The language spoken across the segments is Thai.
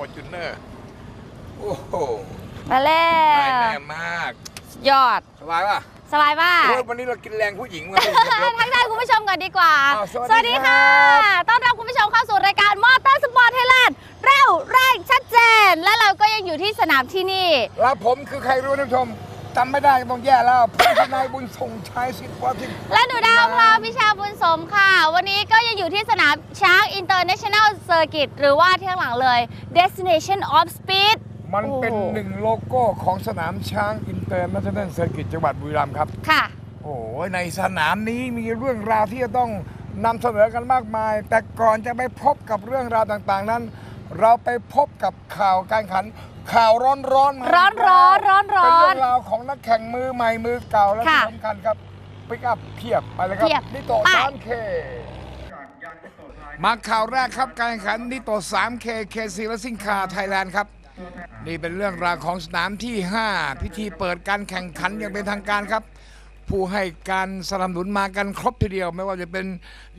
อร์จูเนอร์โอ้โหมาแล้ตายวแน่มากยอด สบายป่ะสบายมาก โอ้ยวันนี้เรากินแรงผู้หญิงมาเป็นเยอะทักทายคุณผู้ชมก่อนดีกว่า อ้าวสวัสดีค่ะ ครับ ต้อนรับคุณผู้ชมเข้าสู่รายการมอเตอร์สปอร์ตไทยแลนด์เร็วแรงชัดเจน และเราก็ยังอยู่ที่สนามที่นี่ แล้วผมคือใครรู้ท่านผู้ชม จำไม่ได้ต้องแย่แล้วผมคือนายบุญส่งชัยสิทธิ์วัฒน์และหนูดาวพลาพิชาบุญสมค่ะ วันนี้ก็ยังอยู่ที่สนามช้าง International Circuit หรือว่าที่ข้างหลังเลย Destination of Speed มันเป็นโอ้หนึ่งโลโก้ของสนามช้างอินเตอร์เนชั่นแนลเซอร์กิตจังหวัดบุรีรัมย์ครับ ค่ะ โอ้ยในสนามนี้มีเรื่องราวที่จะต้องนำเสนอกันมากมาย แต่ก่อนจะไปพบกับเรื่องราวต่างๆนั้น เราไปพบกับข่าวการแข่งขัน ข่าวร้อนๆมาร้อนร้อนร้อนร้เป็นอเรื่นองราวของนักแข่งมือใหม่มือเก่าและที่ค่ะสำคัญครับปิกอัพเพียบไปเลยครัเพียบนิโตะไป 3K มาข่าวแรกครับการแข่งขันนิโตะ 3K KC Racing Car Thailand ครับ นี่เป็นเรื่องราวของสนามที่ 5 พิธีเปิดการแข่งขันอย่างเป็นทางการครับ ผู้ให้การสนับสนุนมากันครบทีเดียว ไม่ว่าจะเป็น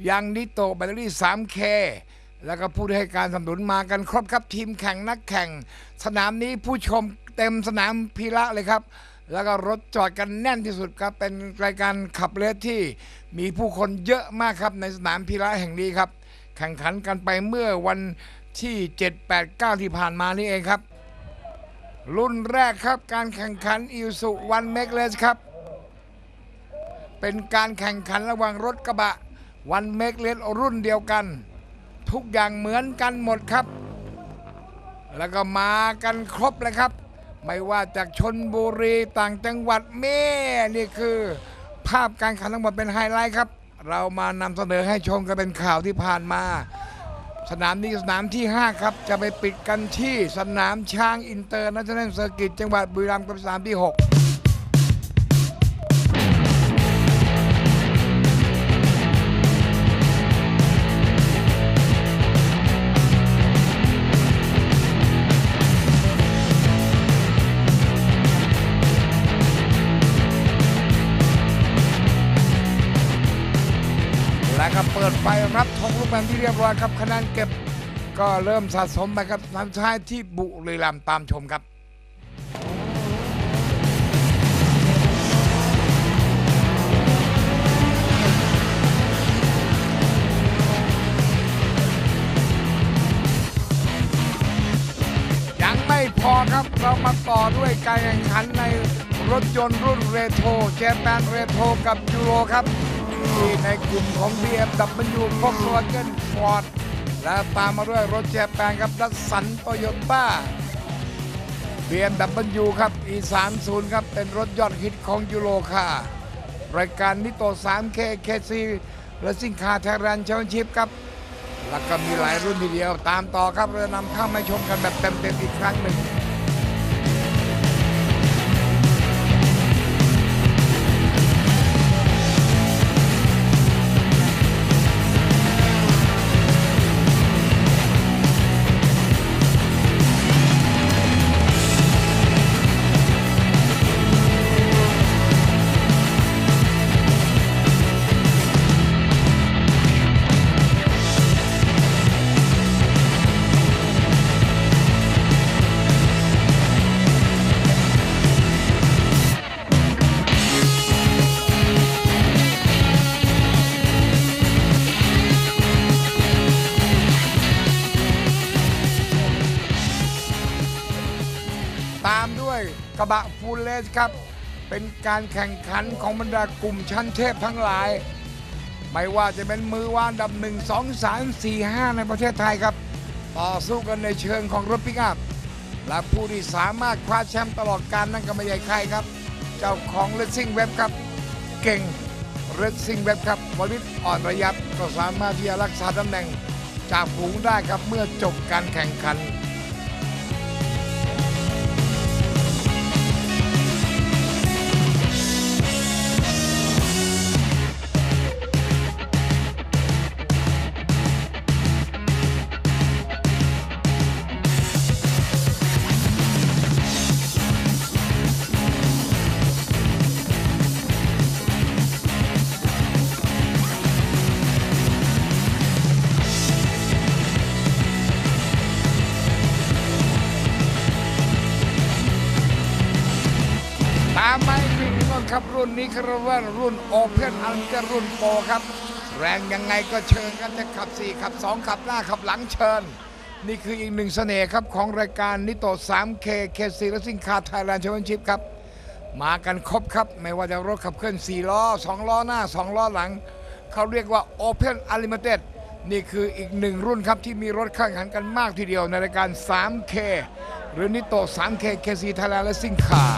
ยางนิโตะแบตเตอรี่ 3K แล้วก็ผู้ให้การสนับสนุนมากันครบครับทีมแข่งนักแข่ง สนามนี้ผู้ชมเต็มสนามพีระเลยครับ แล้วก็รถจอดกันแน่นที่สุดครับเป็นรายการขับเลสที่มีผู้คนเยอะมากครับในสนามพีระแห่งนี้ครับ แข่งขันกันไปเมื่อวันที่ 7 8 9 ที่ผ่านมานี่เองครับ รุ่นแรกครับการแข่งขันอิวสุวันเมกเลสครับ เป็นการแข่งขันระหว่างรถกระบะวันเมกเลสรุ่นเดียวกัน ทุกอย่างเหมือนกันหมดครับ แล้วก็มากันครบเลยครับ ไม่ว่าจากชนบุรีต่างจังหวัดแม่นี่คือ ภาพการขันทั้งหมดเป็นไฮไลท์ครับ เรามานำเสนอให้ชมกันเป็นข่าวที่ผ่านมา สนามนี้สนามที่ 5 ครับ จะไปปิดกันที่สนามช้างอินเตอร์นัชแนลเซอร์กิตจังหวัดบุรีรัมย์กับสนามที่ 6 ดไฟรับธงลูกแบนที่เรียบร้อยครับคะแนนเก็บก็เริ่มสะสมไปครับทางท้ายที่บุรีรัมย์ตามชมครับยังไม่พอครับเรามาต่อด้วยการแข่งขันในรถยนต์รุ่นเรโทรเจแปนเรโทรกับยูโรครับ ในกลุ่มของ BMW Volkswagen Ford และตามมาด้วยรถเจแปนครับดัสสันโตโยต้า BMW ครับ E30 ครับ เป็นรถยอดฮิตของยูโรค่ะรายการนิโต 3K KC Racing Car Thailand Championship ครับ แล้วก็มีหลายรุ่นทีเดียวตามต่อครับเรานำเข้ามาชมกันแบบเต็มๆอีกครั้งหนึ่ง กระบะฟูลเลสครับ เป็นการแข่งขันของบรรดากลุ่มชั้นเทพทั้งหลาย ไม่ว่าจะเป็นมือว่านอันดับ 1 2 3 4 5 ในประเทศไทยครับ ต่อสู้กันในเชิงของรถปิกอัพ และผู้ที่สามารถคว้าแชมป์ตลอดการนั่นก็ไม่ใช่ใครครับ เจ้าของเลสซิ่งเว็บครับ เก่งเรสซิ่งเว็บครับบริษอ่อนระยับก็สามารถที่จะรักษาตำแหน่งจากฝูงได้ครับเมื่อจบการแข่งขัน ครับรุ่นนี้คือว่ารุ่นโอเพนอันก็รุ่นโปรครับ แรงยังไงก็เชิญกันจะขับ 4 ขับ 2 ขับหน้าขับหลังเชิญ นี่คืออีกหนึ่งเสน่ห์ครับของรายการนิโต 3K KC Racing Car Thailand Championship ครับ มากันครบครับ ไม่ว่าจะรถขับเคลื่อน 4 ล้อ 2 ล้อหน้า 2 ล้อหลัง เขาเรียกว่า Open Unlimited นี่คืออีกหนึ่งรุ่นครับที่มีรถแข่งขันกันมากทีเดียวในรายการ 3K หรือนิโต 3K KC Thailand Racing Car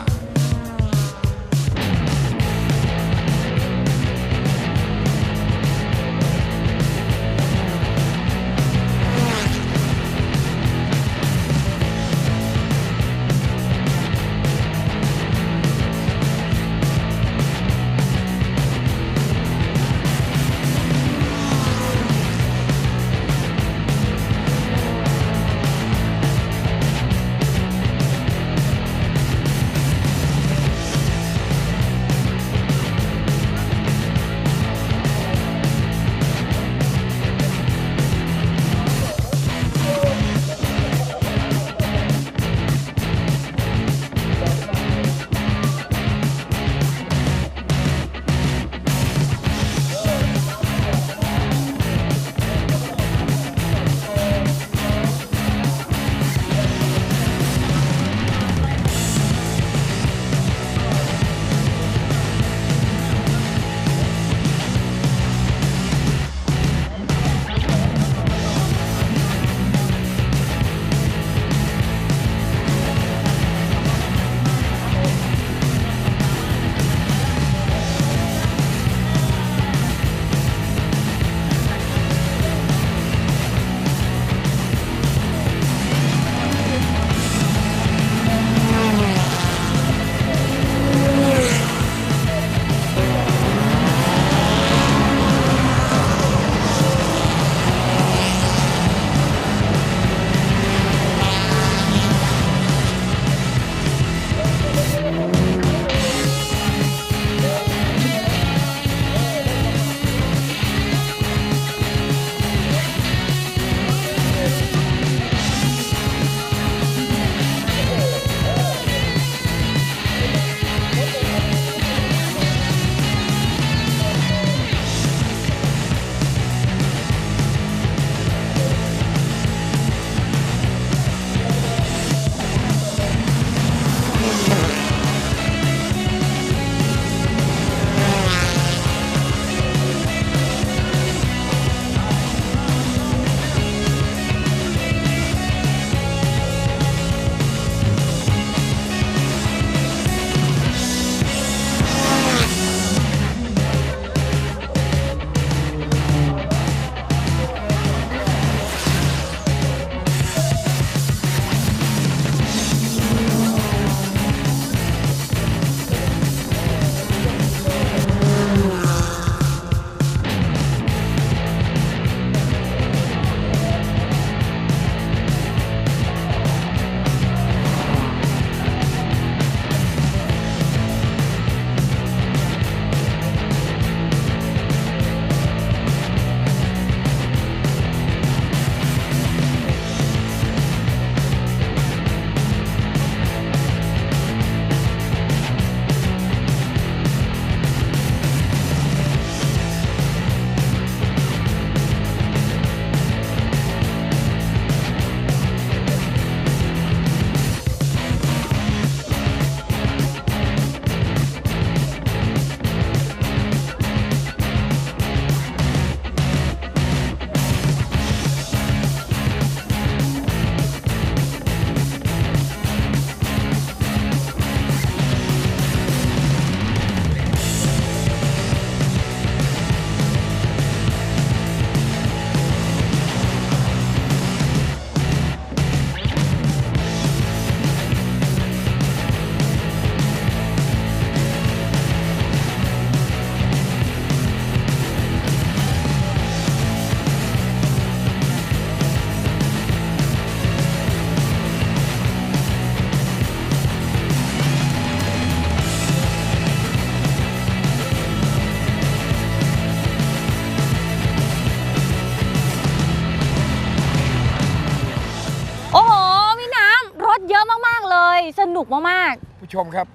นุกมากผู้ชมครับ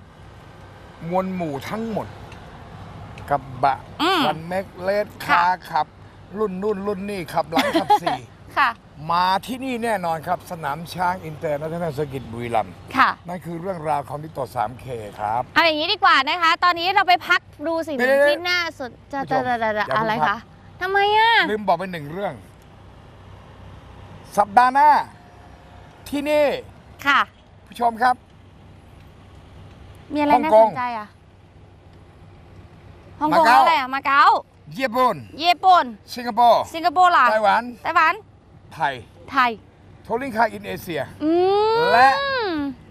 มวลหมู่ทั้งหมดกับบะอืม วันเมกเลสค่ะคาขับ รุ่นนู่นรุ่นนี่ขับหลังขับสี่ ๆ ค่ะ มาที่นี่แน่นอนครับ สนามช้างอินเตอร์นัทนสกิจบุรีรัมย์ค่ะนั่นคือเรื่องราวของดิโต 3K ครับ เอาอย่างนี้ดีกว่านะคะ ตอนนี้เราไปพักดูสิ่งหนึ่งเดี๋ยวๆที่น่าสนจะผู้ชจะมจะจะอย่าเพิ่งอะไรพัคะกทำไมอะ ลืมบอกไปหนึ่งเรื่อง สัปดาห์หน้า ที่นี่ ค่ะ ผู้ชมครับ มีอะไรฮ่องน่ากงสนใจอะฮ่องกมางเก๊าอะไรอะมาเก๊าญี่ปุ่นญี่ปุ่น สิงคโปร์สิงคโปร์ล่ะไต้หวันไต้หวัน ไทยไทยโทลิงคาอินเอเชีย อืมและ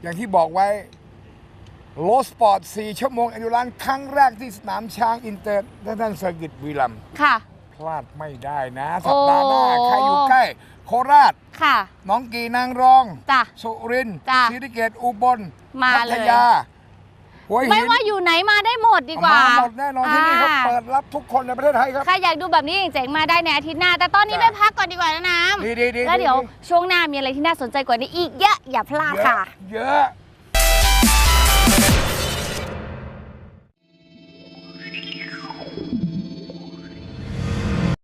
อย่างที่บอกไว้โลสปอร์ต 4 ชั่วโมงอนุรันครั้งแรกที่สนามช้างอินเตอร์นัทนสกิจบุรีรัมย์ค่ะ พลาดไม่ได้นะ สัปดาห์หน้า โอ้ ใครอยู่ใกล้ โคราชค่ะ หน้องกีนางรอง จ้ะ สุรินทร์จ้ะศรีสะเกดอุบลมาพัเลยทยา หัวหินไม่ว่าอยู่ไหนมาได้หมดดีกว่ามาหมดแน่นอนที่นี่เขาอ่าเปิดรับทุกคนในประเทศไทยครับ ใครอยากดูแบบนี้เจ๋งๆมาได้ในอาทิตย์หน้า แต่ตอนนี้จ้ะไปพักก่อนดีกว่านะน้ดีดีดีำแล้วเดี๋ยวช่วงหน้ามีอะไรที่น่าสนใจกว่านี้อีกเยอะอย่าพลาดเยอะค่ะ เยอะ